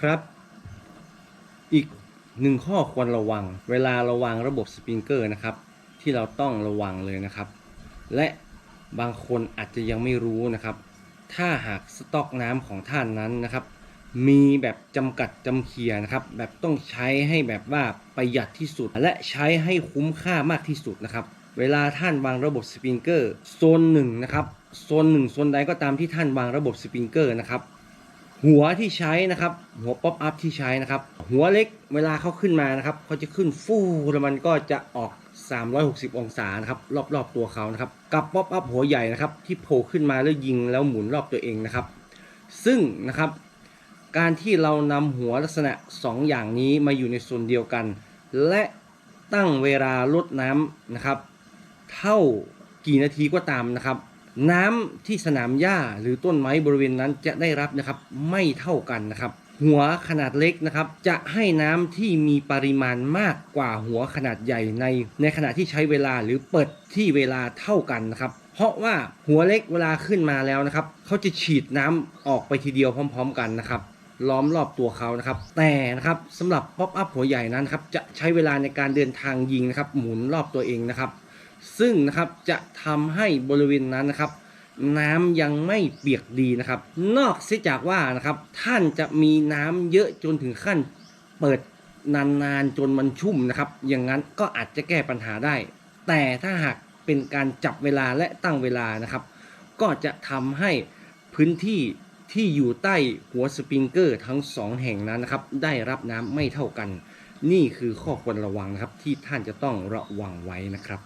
ครับ อีกหนึ่งข้อควรระวัง เวลาระวังระบบสปริงเกอร์นะครับ ที่เราต้องระวังเลยนะครับ และบางคนอาจจะยังไม่รู้นะครับ ถ้าหากสต็อกน้ำของท่านนั้นนะครับ มีแบบจำกัดจำเคียนะครับ แบบต้องใช้ให้แบบว่าประหยัดที่สุด และใช้ให้คุ้มค่ามากที่สุดนะครับ เวลาท่านวางระบบสปริงเกอร์โซนหนึ่งนะครับโซนหนึ่งโซนใดก็ตามที่ท่านวางระบบสปริงเกอร์นะครับ หัวที่ใช้นะครับ หัวป๊อปอัพที่ใช้นะครับ หัวเล็กเวลาเขาขึ้นมานะครับเขาจะขึ้นฟู่แล้วมันก็จะออก 360 องศานะครับรอบๆตัวเขานะครับ กับป๊อปอัพหัวใหญ่นะครับที่โผล่ขึ้นมาแล้วยิงแล้วหมุนรอบตัวเองนะครับ ซึ่งนะครับการที่เรานำหัวลักษณะ 2 อย่างนี้มาอยู่ในส่วนเดียวกัน และตั้งเวลาลดน้ำนะครับ เท่ากี่นาทีก็ตามนะครับ น้ำที่สนามหญ้าหรือต้นไม้บริเวณนั้นจะได้รับนะครับไม่เท่ากันนะครับ หัวขนาดเล็กนะครับ จะให้น้ำที่มีปริมาณมากกว่าหัวขนาดใหญ่ใน ในขณะที่ใช้เวลาหรือเปิดที่เวลาเท่ากันนะครับเพราะว่าหัวเล็กเวลาขึ้นมาแล้วนะครับเขาจะฉีดน้ำออกไปทีเดียวพร้อม ๆ กันนะครับล้อมรอบตัวเขานะครับ แต่นะครับสำหรับป๊อปอัพหัวใหญ่นั้นครับจะใช้เวลาในการเดินทางยิงนะครับ หมุนรอบตัวเองนะครับ ซึ่งนะครับจะทำให้บริเวณนั้นนะครับ น้ำยังไม่เปียกดีนะครับ นอกเสียจากว่านะครับ ท่านจะมีน้ำเยอะจนถึงขั้นเปิดนานๆจนมันชุ่มนะครับ อย่างนั้นก็อาจจะแก้ปัญหาได้ แต่ถ้าหากเป็นการจับเวลาและตั้งเวลานะครับ ก็จะทำให้พื้นที่ที่อยู่ใต้หัวสปริงเกอร์ทั้งสองแห่งนั้นนะครับ ได้รับน้ำไม่เท่ากัน นี่คือข้อควรระวังนะครับที่ท่านจะต้องระวังไว้นะครับ